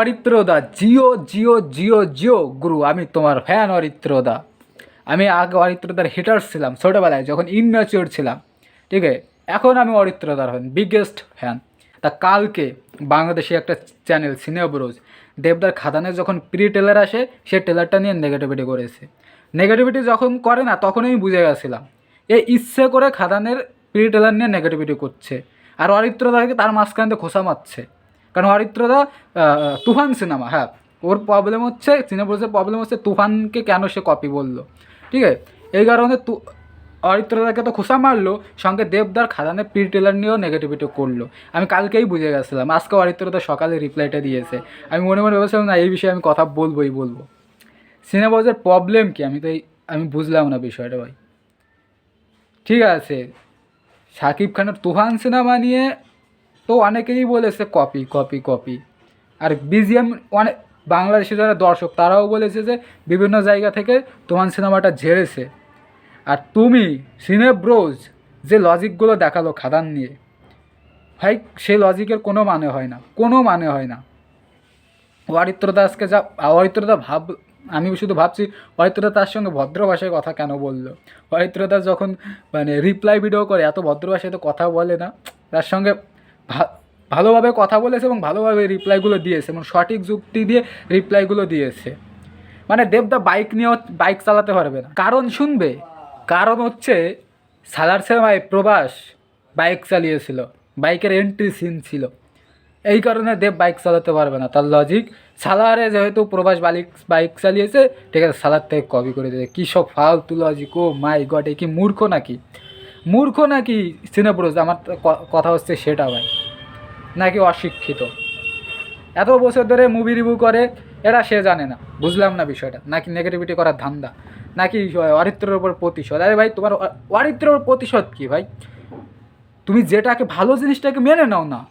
অরিত্রদা, জিও জিও জিও জিও, গুরু, আমি তোমার ফ্যান অরিত্রদা। আমি আগে অরিত্রদার হিটার ছিলাম ছোটোবেলায়, যখন ইনম্যাচিওর ছিলাম, ঠিক আছে? এখন আমি অরিত্রদার ফ্যান বিগেস্ট ফ্যান তা কালকে বাংলাদেশে একটা চ্যানেল সিনেব্রোজ দেবদার খাদানে যখন প্রি টেলার আসে, সে টেলারটা নিয়ে নেগেটিভিটি করেছে। নেগেটিভিটি যখন করে না, তখনই আমি বুঝে গেছিলাম, এ ইচ্ছে করে খাদানের প্রি টেলার নিয়ে নেগেটিভিটি করছে। আর অরিত্রদাকে তার মাঝখান খোসা মারছে। কারণ অরিত্রদা আহ, তুফান সিনেমা হ্যাঁ। ওর প্রবলেম হচ্ছে সিনেব্রোজের প্রবলেম হচ্ছে তুফানকে কেন সে কপি বলল। ঠিক আছে? এই কারণে তু অরিত্রদাকে তো খোসা মারলো সঙ্গে দেবদার খাদানে প্রি টেলার নিয়েও নেগেটিভিটি করল। আমি কালকেই বুঝে গেছিলাম আজকে অরিত্রদা সকালে রিপ্লাইটা দিয়েছে। আমি মনে মনে ভেবেছিলাম না এই বিষয়ে আমি কথা বলবোই বলব। সিনেমাজের প্রবলেম কি? আমি তো এই আমি বুঝলাম না বিষয়টা ভাই। ঠিক আছে? শাকিব খানের তুফান সিনেমা নিয়ে তো অনেকেই বলেছে কপি কপি কপি আর বিজিএম অনেক বাংলাদেশি যারা দর্শক, তারাও বলেছে যে বিভিন্ন জায়গা থেকে তোমার সিনেমাটা ঝেড়েছে। আর তুমি সিনেব্রোজ যে লজিকগুলো দেখাল খাদান নিয়ে, ভাই সেই লজিকের কোনো মানে হয় না, কোনো মানে হয় না। অরিত্র দাসকে যা, অরিত্র দা ভাব, আমি শুধু ভাবছি, অরিত্র তার সঙ্গে ভদ্র ভাষায় কথা কেন বলল? অরিত্র দাস যখন মানে রিপ্লাই ভিডিও করে, এত ভদ্র ভাষায় তো কথা বলে না, তার সঙ্গে ভালোভাবে কথা বলেছে এবং ভালোভাবে রিপ্লাইগুলো দিয়েছে এবং সঠিক যুক্তি দিয়ে রিপ্লাইগুলো দিয়েছে। মানে দেবদা বাইক নিয়েও বাইক চালাতে পারবে না। কারণ শুনবে, কারণ হচ্ছে সালার সেমায় প্রবাস বাইক চালিয়েছিল বাইকের এন্ট্রি সিন ছিল। এই কারণে দেব বাইক চালাতে পারবে না, তার লজিক সালারে যেহেতু প্রবাস বালিক বাইক চালিয়েছে, ঠিক আছে, সালার থেকে কপি করে দিয়েছে। কী সব ফালতু লজিক ও মাই গড এ কি মূর্খ নাকি? মূর্খ নাকি সিনেপ্রোজ আমার কথা হচ্ছে সেটা ভাই। নাকি অশিক্ষিত? এত বছর ধরে মুভি রিভিউ করে, এটা সে জানে না। বুঝলাম না বিষয়টা। নাকি নেগেটিভিটি করার ধান্দা? নাকি অরিত্রের ওপর প্রতিশোধ? আরে ভাই, তোমার অরিত্রের প্রতিশোধ কী ভাই? তুমি যেটাকে, ভালো জিনিসটাকে মেনে নাও না।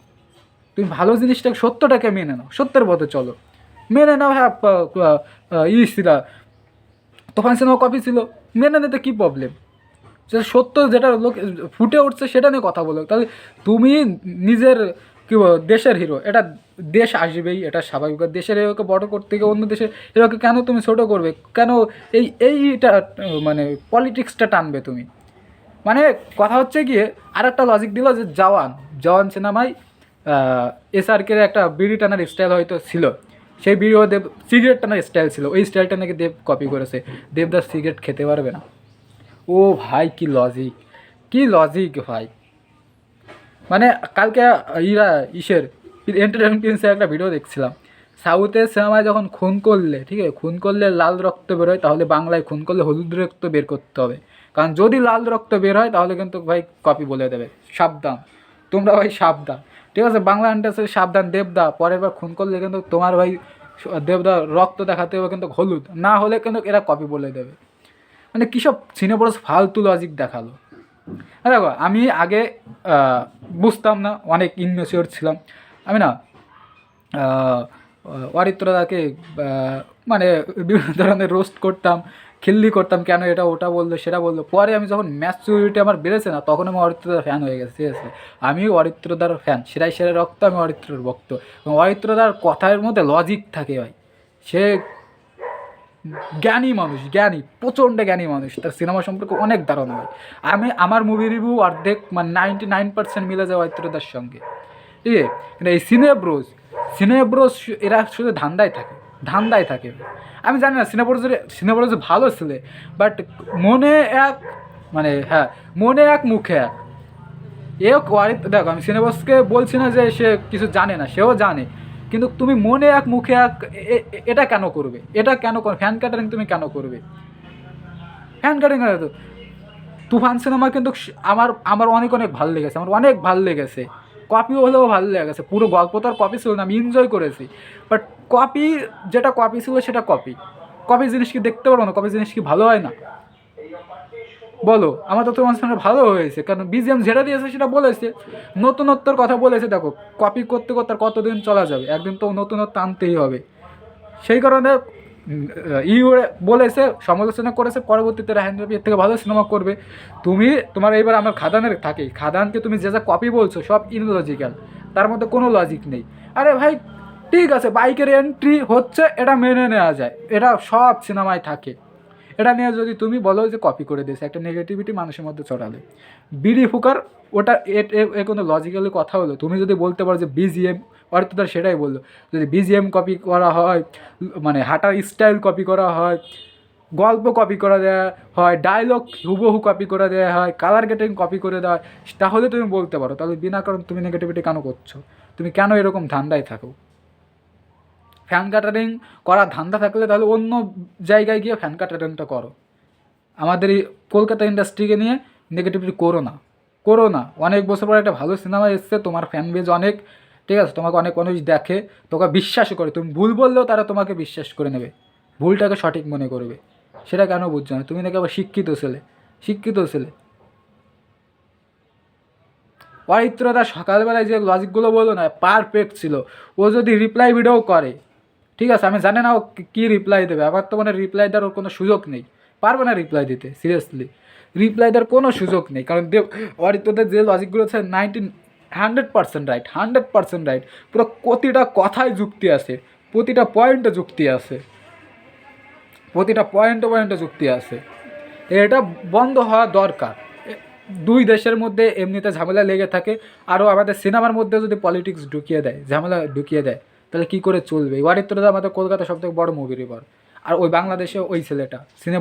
তুমি ভালো জিনিসটাকে, সত্যটাকে মেনে নাও। সত্যের পথে চলো। মেনে নাও হ্যাঁ ই ছিল। তখন সিনেমা কপি ছিল? মেনে নিতে কী প্রবলেম সত্য যেটা লোক, ফুটে উঠছে, সেটা নিয়ে কথা বলো। তাহলে তুমি নিজের কি দেশের হিরো এটা দেশ আসবেই, এটা স্বাভাবিক। দেশের হিরোকে বড় করতে গিয়ে অন্য দেশের হিরোকে কেন তুমি ছোট করবে? কেন এই, এইটা মানে পলিটিক্সটা টানবে তুমি? মানে কথা হচ্ছে গিয়ে আর একটা লজিক দিল যে জওয়ান জওয়ান সিনেমায় এসআরকের একটা বিড়ি টানার স্টাইল হয়তো ছিল। সেই বিড়িও দেব সিগারেট টানার স্টাইল ছিল। ওই স্টাইলটা নাকি দেব কপি করেছে। দেবদাস সিগারেট খেতে পারবে না। ও ভাই, কি লজিক কি লজিক ভাই। মানে কালকে ইরা, ইসের এন্টারটেনমেন্ট প্রিন্সের একটা ভিডিও দেখছিলাম। সাউথের সিনেমায় যখন খুন করলে, ঠিক আছে, খুন করলে লাল রক্ত বেরোয় তাহলে বাংলায় খুন করলে হলুদ রক্ত বের করতে হবে। কারণ যদি লাল রক্ত বের হয়, তাহলে কিন্তু ভাই কপি বলে দেবে, সাবধান। তোমরা ভাই সাবধান, ঠিক আছে, বাংলা ইন্ডাস্ট্রি সাবধান, দেবদা, পরের বার খুন করলে কিন্তু তোমার ভাই দেবদা রক্ত দেখাতে হবে কিন্তু হলুদ, না হলে কিন্তু এরা কপি বলে দেবে। মানে কী সব সিনেপোরস ফালতু লজিক দেখাল। দেখো, আমি আগে বুঝতাম না, অনেক ইনমেচিওর ছিলাম। আমি না অরিত্রদাকে মানে বিভিন্ন ধরনের রোস্ট করতাম, খিল্লি করতাম, কেন এটা ওটা বলল, সেটা বলল। পরে আমি যখন ম্যাচুরিটি আমার বেড়েছে না, তখন আমি অরিত্রদার ফ্যান হয়ে গেছে, ঠিক আছে? আমি অরিত্রদার ফ্যান সেরাই সেরা রক্ত, আমি অরিত্রর ভক্ত। এবং অরিত্রদার কথার মধ্যে লজিক থাকে ভাই। সে জ্ঞানী মানুষ, জ্ঞানী, প্রচণ্ড জ্ঞানী মানুষ। তার সিনেমা সম্পর্কে অনেক ধারণা হয়। আমি, আমার মুভি রিভিউ অর্ধেক মানে নাইনটি নাইন পার্সেন্ট মিলে যায় অরিত্রদার সঙ্গে। ঠিক আছে? কিন্তু এই সিনেব্রোজ সিনেব্রোজ এরা শুধু ধান্দায় থাকে ধান্দায় থাকে। আমি জানি না সিনেব্রোজের সিনেব্রোজ ভালো ছিল বাট মনে এক মানে হ্যাঁ মনে এক, মুখে এক। এ ওয়ারিত দেখো, আমি সিনেবাসকে বলছি না যে সে কিছু জানে না, সেও জানে। কিন্তু তুমি মনে এক মুখে এক এটা কেন করবে? এটা কেন করবে ফ্যান ক্যাটারিং তুমি কেন করবে? ফ্যান ক্যাটারিং তুফান সিনেমা কিন্তু আমার আমার অনেক অনেক ভালো লেগেছে, আমার অনেক ভালো লেগেছে। কপিও হলেও ভালো লেগেছে, পুরো গল্প তো আর কপি ছিল না, আমি এনজয় করেছি। বাট কপি যেটা কপি ছিল সেটা কপি কপি জিনিস কি দেখতে পারব না কপি জিনিস কি ভালো হয় না? বলো আমার তো তোমার সঙ্গে ভালো হয়েছে। কারণ বিজিএম যেটা দিয়েছে সেটা বলেছে। নতুনত্বর কথা বলেছে দেখো কপি করতে করতে আর কতদিন চলা যাবে? একদিন তো নতুনত্ব আনতেই হবে। সেই কারণে উম, আহ, ই বলেছে সমালোচনা করেছে পরবর্তীতে রাহান এর থেকে ভালো সিনেমা করবে। তুমি তোমার এইবার আমার খাদানের থাকে। খাদানকে তুমি যে যা কপি বলছো সব ইনলজিক্যাল তার মধ্যে কোনো লজিক নেই। আরে ভাই ঠিক আছে বাইকের এন্ট্রি হচ্ছে এটা মেনে নেওয়া যায়। এটা সব সিনেমায় থাকে। এটা নিয়ে যদি তুমি বলো যে কপি করে দিয়েছে, একটা নেগেটিভিটি মানুষের মধ্যে চড়ালে বিড়ি ফুকার, ওটা এ- কোনো লজিক্যালি কথা হলো? তুমি যদি বলতে পারো যে বিজিএম হয়তো তার সেটাই বলল। যদি বিজিএম কপি করা হয় মানে হাঁটার স্টাইল কপি করা হয়, গল্প কপি করে দেওয়া হয় ডায়লগ হুবহু কপি করে দেওয়া হয় কালার গেটিং কপি করে দেওয়া হয়, তাহলে তুমি বলতে পারো। তাহলে বিনা কারণ তুমি নেগেটিভিটি কেন করছ? তুমি কেন এরকম ধান্দায় থাকো? ফ্যান কাটারিং করার ধান্দা থাকলে তাহলে অন্য জায়গায় গিয়ে ফ্যান কাটারিংটা করো। আমাদের এই কলকাতা ইন্ডাস্ট্রিকে নিয়ে নেগেটিভিটি করো না। করো না। অনেক বছর পর একটা ভালো সিনেমা এসছে, তোমার ফ্যান বেজ অনেক, ঠিক আছে? তোমাকে অনেক মানুষ দেখে, তোকে বিশ্বাস করে। তুমি ভুল বললেও তারা তোমাকে বিশ্বাস করে নেবে। ভুলটাকে সঠিক মনে করবে। সেটা কেন বুঝছ না? তুমি নাকি আবার শিক্ষিত ছেলে। শিক্ষিত ছেলে। অরিত্রদা সকালবেলায় যে লজিকগুলো বলল না পারফেক্ট ছিল। ও যদি রিপ্লাই ভিডিও করে ঠিক আছে, আমি জানি না ও কি- রিপ্লাই দেবে। আবার তো মানে রিপ্লাই দেওয়ার ওর কোনো সুযোগ নেই। পারবে না রিপ্লাই দিতে সিরিয়াসলি রিপ্লাই দেওয়ার কোনো সুযোগ নেই। কারণ দেব অরিত্রদের যে লজিকগুলো আছে nineteen hundred percent right hundred percent right পুরো প্রতিটা কথায় যুক্তি আছে, প্রতিটা পয়েন্টে যুক্তি আছে। প্রতিটা পয়েন্টে পয়েন্টে যুক্তি আছে। এটা বন্ধ হওয়া দরকার। দুই দেশের মধ্যে এমনিতে ঝামেলা লেগে থাকে। আরও আমাদের সিনেমার মধ্যে যদি পলিটিক্স ঢুকিয়ে দেয়, ঝামেলা ঢুকিয়ে দেয় তাহলে কী করে চলবে? ওয়ারিত্রদা আমাদের কলকাতা সব থেকে বড় মুভির এবার। আর ওই বাংলাদেশে ওই ছেলেটা সিনে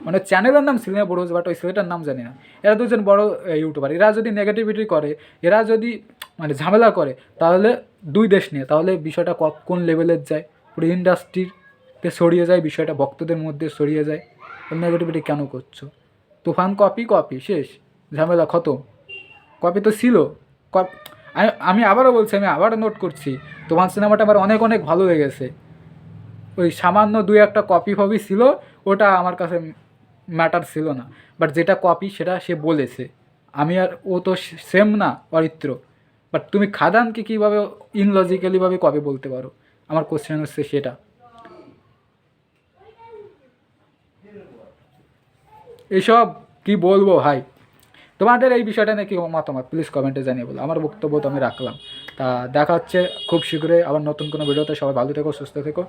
মানে চ্যানেলের নাম সিনে বাট ওই ছেলেটার নাম জানি না। এরা দুজন বড় ইউটিউবার এরা যদি নেগেটিভিটি করে, এরা যদি মানে ঝামেলা করে, তাহলে দুই দেশ নিয়ে, তাহলে বিষয়টা কোন লেভেলের যায়? পুরো ইন্ডাস্ট্রিতে ছড়িয়ে যায়, বিষয়টা ভক্তদের মধ্যে ছড়িয়ে যায়। নেগেটিভিটি কেন করছ? তুফান কপি কপি শেষ। ঝামেলা খতম। কপি তো ছিল। কপ- আমি আবারও বলছি, আমি আবারও নোট করছি, তোমার সিনেমাটা আমার অনেক অনেক ভালো লেগেছে। ওই সামান্য দুই একটা কপি ফপি ছিল, ওটা আমার কাছে ম্যাটার ছিল না। বাট যেটা কপি সেটা সে বলেছে। আমি আর ও তো সেম না, অরিত্র। বাট তুমি খাদানকে কীভাবে ইনলজিক্যালিভাবে কপি বলতে পারো? আমার কোশ্চেন হচ্ছে সেটা। এসব কি বলব ভাই? তোমাদের এই বিষয়টা নিয়ে কি মতামত? প্লিজ কমেন্টে জানিয়ে বলো। আমার বক্তব্য তো আমি রাখলাম। তা দেখা হচ্ছে খুব শীঘ্রই আবার নতুন কোনো ভিডিওতে। সবাই ভালো থেকো, সুস্থ থেকো।